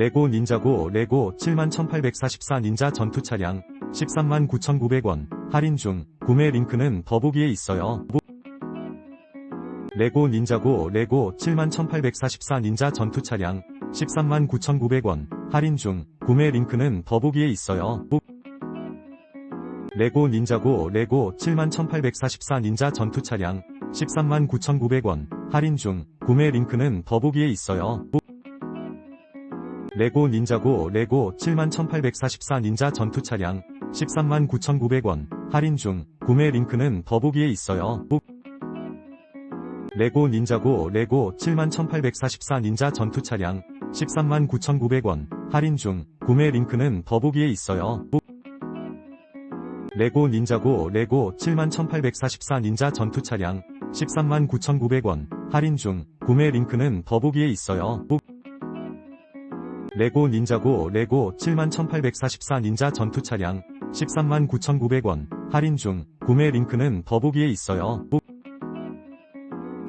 레고 닌자고 레고 71,844 닌자 전투 차량 139,900원 할인 중 구매 링크는 더보기에 있어요. 레고 닌자고 레고 71,844 닌자 전투 차량 139,900원 할인 중 구매 링크는 더보기에 있어요. 레고 닌자고 레고 71,844 닌자 전투 차량 139,900원 할인 중 구매 링크는 더보기에 있어요. 레고 닌자고 레고 71,844 닌자 전투 차량 139,900원 할인 중 구매 링크는 더보기에 있어요. 레고 닌자고 레고 71,844 닌자 전투 차량 139,900원 할인 중 구매 링크는 더보기에 있어요. 레고 닌자고 레고 71,844 닌자 전투 차량 139,900원 할인 중 구매 링크는 더보기에 있어요. 레고 닌자고 레고 71,844 닌자 전투 차량 139,900원 할인 중 구매 링크는 더보기에 있어요.